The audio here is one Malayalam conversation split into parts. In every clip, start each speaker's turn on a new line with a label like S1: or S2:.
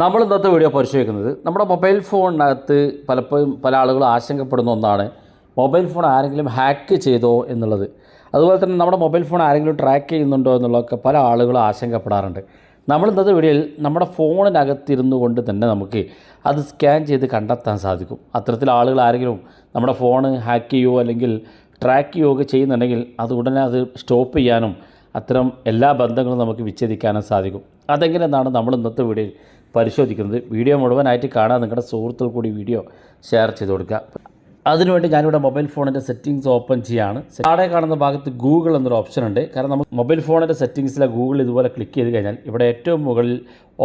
S1: നമ്മൾ ഇന്നത്തെ വീഡിയോ പരിശോധിക്കുന്നത് നമ്മുടെ മൊബൈൽ ഫോണിനകത്ത് പലപ്പോഴും പല ആളുകളും ആശങ്കപ്പെടുന്ന ഒന്നാണ് മൊബൈൽ ഫോൺ ആരെങ്കിലും ഹാക്ക് ചെയ്തോ എന്നുള്ളത്. അതുപോലെ തന്നെ നമ്മുടെ മൊബൈൽ ഫോൺ ആരെങ്കിലും ട്രാക്ക് ചെയ്യുന്നുണ്ടോ എന്നുള്ളതൊക്കെ പല ആളുകളും ആശങ്കപ്പെടാറുണ്ട്. നമ്മൾ ഇന്നത്തെ വീഡിയോയിൽ നമ്മുടെ ഫോണിനകത്തിരുന്നു കൊണ്ട് തന്നെ നമുക്ക് അത് സ്കാൻ ചെയ്ത് കണ്ടെത്താൻ സാധിക്കും. അത്തരത്തിൽ ആളുകൾ ആരെങ്കിലും നമ്മുടെ ഫോൺ ഹാക്ക് ചെയ്യുകയോ അല്ലെങ്കിൽ ട്രാക്ക് ചെയ്യുകയോ ഒക്കെ ചെയ്യുന്നുണ്ടെങ്കിൽ അത് ഉടനെ അത് സ്റ്റോപ്പ് ചെയ്യാനും അത്തരം എല്ലാ ബന്ധങ്ങളും നമുക്ക് വിച്ഛേദിക്കാനും സാധിക്കും. അതെങ്ങനെയെന്നാണ് നമ്മൾ ഇന്നത്തെ വീഡിയോയിൽ പരിശോധിക്കുന്നത്. വീഡിയോ മുഴുവനായിട്ട് കാണാൻ നിങ്ങളുടെ സുഹൃത്തുക്കൾ കൂടി വീഡിയോ ഷെയർ ചെയ്ത് കൊടുക്കുക. അതിനുവേണ്ടി ഞാനിവിടെ മൊബൈൽ ഫോണിന്റെ സെറ്റിങ്സ് ഓപ്പൺ ചെയ്യാണ്. താഴെ കാണുന്ന ഭാഗത്ത് ഗൂഗിൾ എന്നൊരു ഓപ്ഷൻ ഉണ്ട്. കാരണം നമുക്ക് മൊബൈൽ ഫോണിന്റെ സെറ്റിങ്സിലെ ഗൂഗിൾ ഇതുപോലെ ക്ലിക്ക് ചെയ്ത് കഴിഞ്ഞാൽ ഇവിടെ ഏറ്റവും മുകളിൽ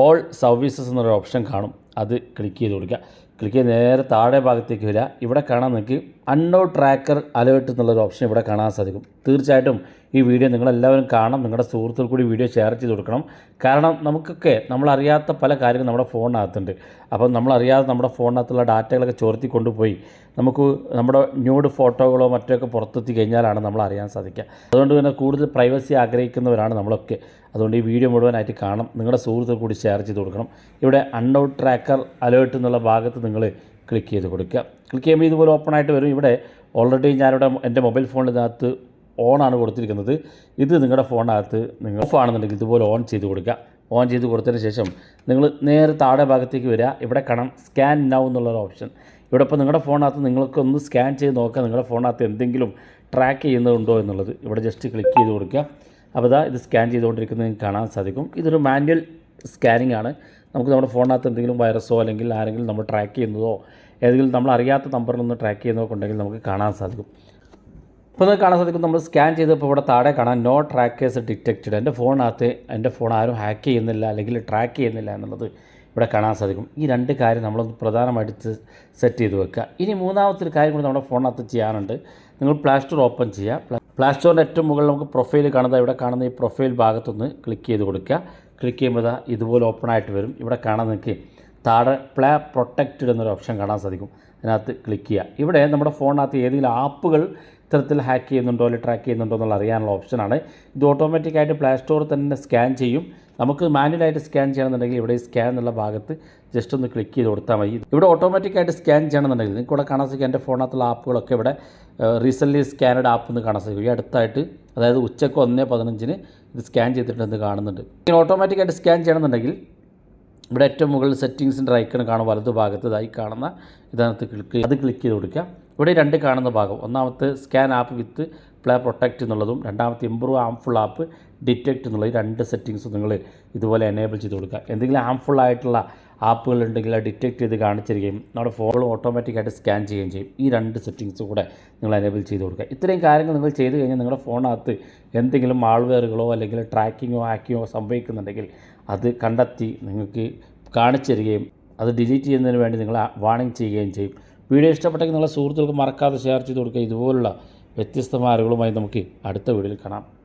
S1: ഓൾ സർവീസസ് എന്നൊരു ഓപ്ഷൻ കാണും. അത് ക്ലിക്ക് ചെയ്ത് കൊടുക്കുക. ക്ലിക്ക് ചെയ്ത് നേരെ താഴെ ഭാഗത്തേക്ക് വരിക. ഇവിടെ കാണാൻ നിങ്ങൾക്ക് അൺനോ ട്രാക്കർ അലേർട്ട് എന്നുള്ളൊരു ഓപ്ഷൻ ഇവിടെ കാണാൻ സാധിക്കും. തീർച്ചയായിട്ടും ഈ വീഡിയോ നിങ്ങളെല്ലാവരും കാണണം. നിങ്ങളുടെ സുഹൃത്തുക്കൾ കൂടി വീഡിയോ ഷെയർ ചെയ്ത് കൊടുക്കണം. കാരണം നമുക്കൊക്കെ നമ്മളറിയാത്ത പല കാര്യങ്ങളും നമ്മുടെ ഫോണിനകത്തുണ്ട് അപ്പം നമ്മളറിയാതെ നമ്മുടെ ഫോണിനകത്തുള്ള ഡാറ്റകളൊക്കെ ചോർത്തി കൊണ്ടുപോയി നമുക്ക് നമ്മുടെ ന്യൂഡ് ഫോട്ടോകളോ മറ്റൊക്കെ പുറത്തെത്തി കഴിഞ്ഞാലാണ് നമ്മൾ അറിയാൻ സാധിക്കുക. അതുകൊണ്ട് തന്നെ കൂടുതൽ പ്രൈവസി ആഗ്രഹിക്കുന്നവരാണ് നമ്മളൊക്കെ. അതുകൊണ്ട് ഈ വീഡിയോ മുഴുവനായിട്ട് കാണണം. നിങ്ങളുടെ സുഹൃത്തുക്കൾ കൂടി ഷെയർ ചെയ്ത് കൊടുക്കണം. ഇവിടെ അൺഔട്ട് ട്രാക്കർ അലേർട്ട് എന്നുള്ള ഭാഗത്ത് നിങ്ങൾ ക്ലിക്ക് ചെയ്ത് കൊടുക്കുക. ക്ലിക്ക് ചെയ്യുമ്പോൾ ഇതുപോലെ ഓപ്പൺ ആയിട്ട് വരും. ഇവിടെ ഓൾറെഡി ഞാനിവിടെ എന്റെ മൊബൈൽ ഫോണിനകത്ത് ഓണാണ് കൊടുത്തിരിക്കുന്നത്. ഇത് നിങ്ങളുടെ ഫോണിനകത്ത് നിങ്ങൾ ഓഫ് ആണെന്നുണ്ടെങ്കിൽ ഇതുപോലെ ഓൺ ചെയ്ത് കൊടുക്കുക. ഓൺ ചെയ്ത് കൊടുത്തതിന് ശേഷം നിങ്ങൾ നേരെ താഴെ ഭാഗത്തേക്ക് വരിക. ഇവിടെ കാണാം സ്കാൻ നൗ എന്നുള്ളൊരു ഓപ്ഷൻ ഇവിടെ ഇപ്പോൾ നിങ്ങളുടെ ഫോണിനകത്ത് നിങ്ങൾക്കൊന്ന് സ്കാൻ ചെയ്ത് നോക്കുക. നിങ്ങളുടെ ഫോണിനകത്ത് എന്തെങ്കിലും ട്രാക്ക് ചെയ്യുന്നുണ്ടോ എന്നുള്ളത്. ഇവിടെ ജസ്റ്റ് ക്ലിക്ക് ചെയ്ത് കൊടുക്കുക. അപ്പോൾ ഇതാ സ്കാൻ ചെയ്തുകൊണ്ടിരിക്കുന്നത് നിങ്ങൾക്ക് കാണാൻ സാധിക്കും. ഇതൊരു മാനുവൽ സ്കാനിങ് ആണ്. നമുക്ക് നമ്മുടെ ഫോണിനകത്ത് എന്തെങ്കിലും വൈറസോ അല്ലെങ്കിൽ ആരെങ്കിലും നമ്മൾ ട്രാക്ക് ചെയ്യുന്നതോ ഏതെങ്കിലും നമ്മൾ അറിയാത്ത നമ്പറിൽ നിന്ന് ട്രാക്ക് ചെയ്യുന്നതൊക്കെ ഉണ്ടെങ്കിൽ നമുക്ക് കാണാൻ സാധിക്കും. ഇപ്പോൾ നിങ്ങൾക്ക് കാണാൻ സാധിക്കും നമ്മൾ സ്കാൻ ചെയ്തപ്പോൾ ഇവിടെ താഴെ കാണാൻ നോ ട്രാക്കേഴ്സ് ഡിറ്റക്റ്റഡ് എന്റെ ഫോണിനകത്ത് എന്റെ ഫോൺ ആരും ഹാക്ക് ചെയ്യുന്നില്ല അല്ലെങ്കിൽ ട്രാക്ക് ചെയ്യുന്നില്ല എന്നുള്ളത് ഇവിടെ കാണാൻ സാധിക്കും. ഈ രണ്ട് കാര്യം നമ്മളൊന്ന് പ്രധാനമായിട്ട് സെറ്റ് ചെയ്ത് വെക്കുക. ഇനി മൂന്നാമത്തെ ഒരു കാര്യം കൂടി നമ്മുടെ ഫോണിനകത്ത് ചെയ്യാനുണ്ട്. നിങ്ങൾ പ്ലാസ് സ്റ്റോർ ഓപ്പൺ ചെയ്യുക. പ്ലാസ് സ്റ്റോറിന്റെ ഏറ്റവും മുകളിൽ നമുക്ക് പ്രൊഫൈൽ കാണുന്നത് ഇവിടെ കാണുന്ന ഈ പ്രൊഫൈൽ ഭാഗത്തൊന്ന് ക്ലിക്ക് ചെയ്ത് കൊടുക്കുക. ക്ലിക്ക് ചെയ്യുമ്പോൾ ഇതുപോലെ ഓപ്പൺ ആയിട്ട് വരും. ഇവിടെ കാണാൻ നിങ്ങൾക്ക് താഴെ പ്ലേ പ്രൊട്ടക്റ്റഡ് എന്നൊരു ഓപ്ഷൻ കാണാൻ സാധിക്കും. അതിനകത്ത് ക്ലിക്ക് ചെയ്യുക. ഇവിടെ നമ്മുടെ ഫോണിനകത്ത് ഏതെങ്കിലും ആപ്പുകൾ ഇത്തരത്തിൽ ഹാക്ക് ചെയ്യുന്നുണ്ടോ അല്ലെങ്കിൽ ട്രാക്ക് ചെയ്യുന്നുണ്ടോ എന്നുള്ള അറിയാനുള്ള ഓപ്ഷനാണ് ഇത് ഓട്ടോമാറ്റിക്കായിട്ട് പ്ലേ സ്റ്റോർ തന്നെ സ്കാൻ ചെയ്യും. നമുക്ക് മാനുവലായിട്ട് സ്കാൻ ചെയ്യണമെന്നുണ്ടെങ്കിൽ ഇവിടെ സ്കാൻ എന്നുള്ള ഭാഗത്ത് ജസ്റ്റ് ഒന്ന് ക്ലിക്ക് ചെയ്ത് കൊടുത്താൽ മതി. ഇവിടെ ഓട്ടോമാറ്റിക്കായിട്ട് സ്കാൻ ചെയ്യണമെന്നുണ്ടെങ്കിൽ നിങ്ങൾക്ക് ഇവിടെ കാണാൻ സാധിക്കും എന്റെ ഫോണിനകത്തുള്ള ആപ്പുകളൊക്കെ ഇവിടെ റീസെന്റ്ലി സ്കാനഡ് ആപ്പ് എന്ന് കാണാൻ സാധിക്കും. ഈ അടുത്തായിട്ട് അതായത് ഉച്ചയ്ക്ക് ഒന്ന് പതിനഞ്ചിന് ഇത് സ്കാൻ ചെയ്തിട്ടുണ്ടെന്ന് കാണുന്നുണ്ട്. ഇനി ഓട്ടോമാറ്റിക്കായിട്ട് സ്കാൻ ചെയ്യണമെന്നുണ്ടെങ്കിൽ ഇവിടെ ഏറ്റവും മുകളിൽ സെറ്റിങ്സിന്റെ ഐക്കൺ കാണും വലതു ഭാഗത്ത് ഇതായി കാണുന്ന ഇതിനകത്ത് ക്ലിക്ക് അത് ക്ലിക്ക് ചെയ്ത് കൊടുക്കുക. ഇവിടെ രണ്ട് കാണുന്ന ഭാഗം ഒന്നാമത്തെ scan app with play protect എന്നുള്ളതും രണ്ടാമത്തെ ഇമ്പ്രൂവ് ആംഫുൾ ആപ്പ് ഡിറ്റക്റ്റ് എന്നുള്ള ഈ രണ്ട് സെറ്റിങ്സ് നിങ്ങൾ ഇതുപോലെ എനേബിൾ ചെയ്ത് കൊടുക്കുക. എന്തെങ്കിലും ആംഫുൾ ആയിട്ടുള്ള ആപ്പുകൾ ഉണ്ടെങ്കിൽ അത് ഡിറ്റക്റ്റ് ചെയ്ത് കാണിച്ചിരിക്കുകയും നമ്മുടെ ഫോൺ ഓട്ടോമാറ്റിക്കായിട്ട് സ്കാൻ ചെയ്യുകയും ചെയ്യും. ഈ രണ്ട് സെറ്റിങ്സ് കൂടെ നിങ്ങൾ എനേബിൾ ചെയ്ത് കൊടുക്കുക. ഇത്രയും കാര്യങ്ങൾ നിങ്ങൾ ചെയ്ത് കഴിഞ്ഞാൽ നിങ്ങളുടെ ഫോണിനകത്ത് എന്തെങ്കിലും മാൾവെയറുകളോ അല്ലെങ്കിൽ ട്രാക്കിങ്ങോ ഹാക്കിങ്ങോ സംഭവിക്കുന്നുണ്ടെങ്കിൽ അത് കണ്ടെത്തി നിങ്ങൾക്ക് കാണിച്ചു അത് ഡിലീറ്റ് ചെയ്യുന്നതിന് വേണ്ടി നിങ്ങൾ വാണിംഗ് ചെയ്യുകയും ചെയ്യും. വീഡിയോ ഇഷ്ടപ്പെട്ടെങ്കിൽ നിങ്ങളുടെ സുഹൃത്തുക്കൾക്ക് മറക്കാതെ ഷെയർ ചെയ്ത് കൊടുക്കുക. ഇതുപോലുള്ള വ്യത്യസ്തമായ അറിവുകളുമായി നമുക്ക് അടുത്ത വീഡിയോയിൽ കാണാം.